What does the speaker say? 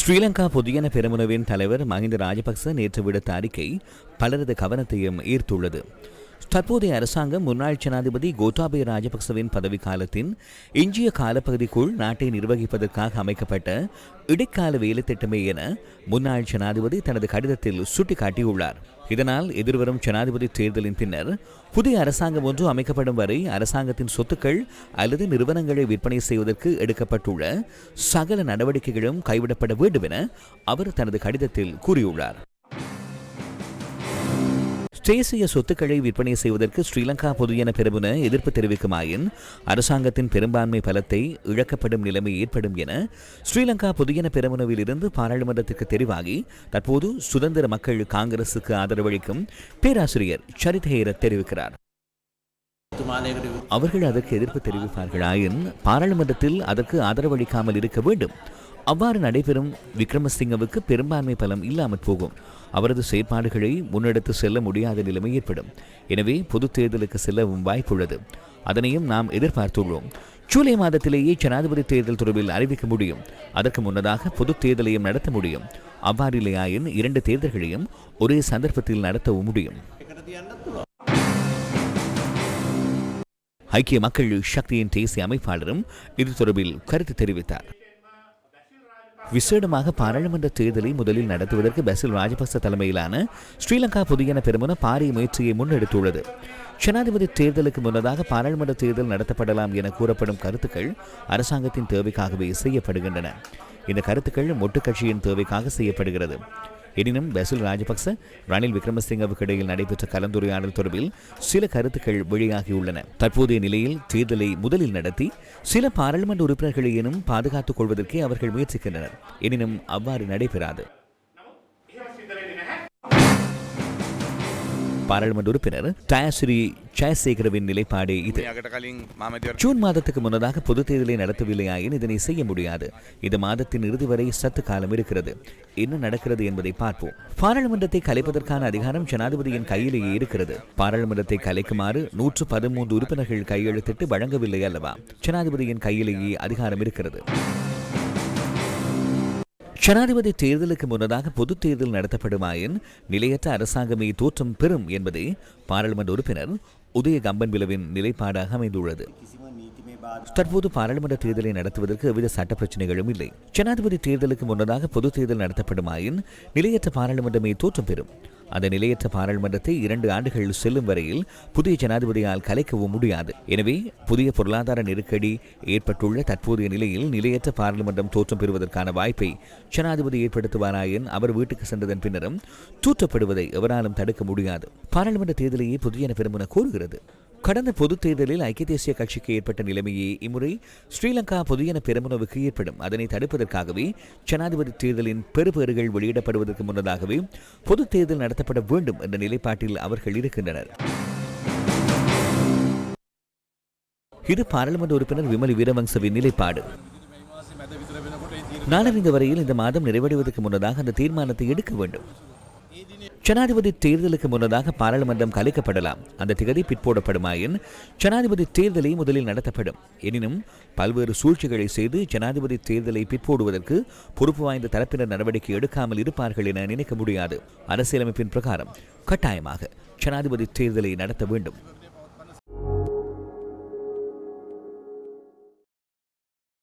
ஸ்ரீலங்கா பொதுஜன பெருமுனவின் தலைவர் மஹிந்த ராஜபக்ச நேற்று விடுத்த அறிக்கை பலரது கவனத்தையும் ஈர்த்துள்ளது. தற்போதைய அரசாங்கம் முன்னாள் ஜனாதிபதி கோட்டாபய ராஜபக்சவின் பதவிக்காலத்தின் எஞ்சிய காலப்பகுதிக்குள் நாட்டை நிர்வகிப்பதற்காக அமைக்கப்பட்ட இடைக்கால வேலை திட்டமே என முன்னாள் ஜனாதிபதி தனது கடிதத்தில் சுட்டிக்காட்டியுள்ளார். இதனால் எதிர்வரும் ஜனாதிபதி தேர்தலின் பின்னர் புதிய அரசாங்கம் ஒன்று அமைக்கப்படும் வரை அரசாங்கத்தின் சொத்துக்கள் அல்லது நிறுவனங்களை விற்பனை செய்வதற்கு எடுக்கப்பட்டுள்ள சகல நடவடிக்கைகளும் கைவிடப்பட வேண்டும் என அவர் தனது கடிதத்தில் கூறியுள்ளார். தேசிய சொத்துக்களை விற்பனை செய்வதற்கு ஸ்ரீலங்கா பொதுஜன பெருமுன எதிர்ப்பு தெரிவிக்குமாயின் அரசாங்கத்தின் பெரும்பான்மை பலத்தை இழக்கப்படும் நிலைமை ஏற்படும் என ஸ்ரீலங்கா பொதுஜன பெருமுனவில் இருந்து பாராளுமன்றத்திற்கு தெரிவாகி தற்போது சுதந்திர மக்கள் காங்கிரசுக்கு ஆதரவளிக்கும் பேராசிரியர் சரிதேர தெரிவிக்கிறார். அவர்கள் அதற்கு எதிர்ப்பு தெரிவிப்பார்களாயின் பாராளுமன்றத்தில் அதற்கு ஆதரவளிக்காமல் இருக்க வேண்டும். அவ்வாறு நடைபெறும் விக்ரமசிங்கவுக்கு பெரும்பான்மை பலம் இல்லாமல் போகும். அவரது செயற்பாடுகளை முன்னெடுத்து செல்ல முடியாத நிலைமை ஏற்படும். எனவே பொது தேர்தலுக்கு செல்லவும் வாய்ப்புள்ளது அதனையும் நாம் எதிர்பார்த்துள்ளோம். ஜூலை மாதத்திலேயே ஜனாதிபதி தேர்தல் தொடர்பில் அறிவிக்க முடியும். அதற்கு முன்னதாக பொது தேர்தலையும் நடத்த முடியும். அவ்வாறில்லையாயின் இரண்டு தேர்தல்களையும் ஒரே சந்தர்ப்பத்தில் நடத்தவும் முடியும். ஐக்கிய மக்கள் சக்தியின் தேசிய அமைப்பாளரும் இது தொடர்பில் கருத்து தெரிவித்தார். விசேடமாக பாராளுமன்ற தேர்தலை முதலில் நடத்துவதற்கு பசில் ராஜபக்ச தலைமையிலான ஸ்ரீலங்கா புதியன பெருமன பாரிய முயற்சியை முன்னெடுத்துள்ளது. ஜனாதிபதி தேர்தலுக்கு முன்னதாக பாராளுமன்ற தேர்தல் நடத்தப்படலாம் என கூறப்படும் கருத்துக்கள் அரசாங்கத்தின் தேவைக்காகவே செய்யப்படுகின்றன. இந்த கருத்துக்கள் மொட்டு கட்சியின் தேவைக்காக செய்யப்படுகிறது. எனினும் பசில் ராஜபக்ச ரணில் விக்ரமசிங்கவுக்கு இடையில் நடைபெற்ற கலந்துரையாடல் தொடர்பில் சில கருத்துக்கள் வெளியாகியுள்ளன. தற்போதைய நிலையில் தேர்தலை முதலில் நடத்தி சில பாராளுமன்ற உறுப்பினர்களையேனும் பாதுகாத்துக் கொள்வதற்கே அவர்கள் முயற்சிக்கின்றனர். எனினும் அவ்வாறு நடைபெறாது. பாராளுமன்ற உறுப்பினர் டயஸ்ரீ ஜெயசேகரவின் நிலைப்பாடு இது. ஜூன் மாதத்துக்கு முன்னதாக பொது தேர்தலை நடத்தவில்லையாயின் இதனை செய்ய முடியாது. இந்த மாதத்தின் இறுதி வரை சத்து காலம் இருக்கிறது. என்ன நடக்கிறது என்பதை பார்ப்போம். பாராளுமன்றத்தை கலைப்பதற்கான அதிகாரம் ஜனாதிபதியின் கையிலேயே இருக்கிறது. பாராளுமன்றத்தை கலைக்குமாறு நூற்று பதிமூன்று உறுப்பினர்கள் கையெழுத்திட்டு வழங்கவில்லை அல்லவா? ஜனாதிபதியின் கையிலேயே அதிகாரம் இருக்கிறது. ஜனாதிபதி தேர்தலுக்கு முன்னதாக பொது தேர்தல் நடத்தப்படுமாயின் நிலையற்ற அரசாங்கமே தோற்றம் பெறும் என்பதே பாராளுமன்ற உறுப்பினர் உதய கம்பன்பிலவின் நிலைப்பாடாக அமைந்துள்ளது. தற்போது பாராளுமன்ற தேர்தலை நடத்துவதற்கு எவ்வித சட்ட பிரச்சனைகளும் இல்லை. ஜனாதிபதி தேர்தலுக்கு முன்னதாக பொது தேர்தல் நடத்தப்படுமாயின் நிலையற்ற பாராளுமன்றமே தோற்றம் பெறும். அந்த நிலையற்ற பாராளுமன்றத்தை இரண்டு ஆண்டுகள் செல்லும் வரையில் புதிய ஜனாதிபதியால் கலைக்கவும் முடியாது. எனவே புதிய பொருளாதார நெருக்கடி ஏற்பட்டுள்ள தற்போதைய நிலையில் நிலையற்ற பாராளுமன்றம் தோற்றம் பெறுவதற்கான வாய்ப்பை ஜனாதிபதி ஏற்படுத்துவாராயின் அவர் வீட்டுக்கு சென்றதன் பின்னரும் தூற்றப்படுவதை எவராலும் தடுக்க முடியாது. பாராளுமன்ற தேர்தலையே புதிய பெருமென கோருகிறது. கடந்த பொதுத் தேர்தலில் ஐக்கிய தேசிய கட்சிக்கு ஏற்பட்ட நிலைமையே இம்முறை ஸ்ரீலங்கா பொதுஜன பெருமுனவுக்கு ஏற்படும். அதனை தடுப்பதற்காகவே ஜனாதிபதி தேர்தலின் பெறுபேறுகள் வெளியிடப்படுவதற்கு முன்னதாகவே பொதுத் தேர்தல் நடத்தப்பட வேண்டும் என்ற நிலைப்பாட்டில் அவர்கள் இருக்கின்றனர். இது பாராளுமன்ற உறுப்பினர் விமல் வீரவங்சவின் நிலைப்பாடு. நாளறிந்த வரையில் இந்த மாதம் நிறைவடைவதற்கு முன்னதாக அந்த தீர்மானத்தை எடுக்க வேண்டும். ஜனாதிபதி தேர்தலுக்கு முன்னதாக பாராளுமன்றம் கலைக்கப்படலாம். அந்த திகதி பிற்போடப்படுமாயின் ஜனாதிபதி தேர்தலை முதலில் நடத்தப்படும். எனினும் பல்வேறு சூழ்ச்சிகளை செய்து ஜனாதிபதி தேர்தலை பிற்போடுவதற்கு பொறுப்பு வாய்ந்த தரப்பினர் நடவடிக்கை எடுக்காமல் இருப்பார்கள் என நினைக்க முடியாது. அரசியலமைப்பின் பிரகாரம் கட்டாயமாக ஜனாதிபதி தேர்தலை நடத்த வேண்டும்.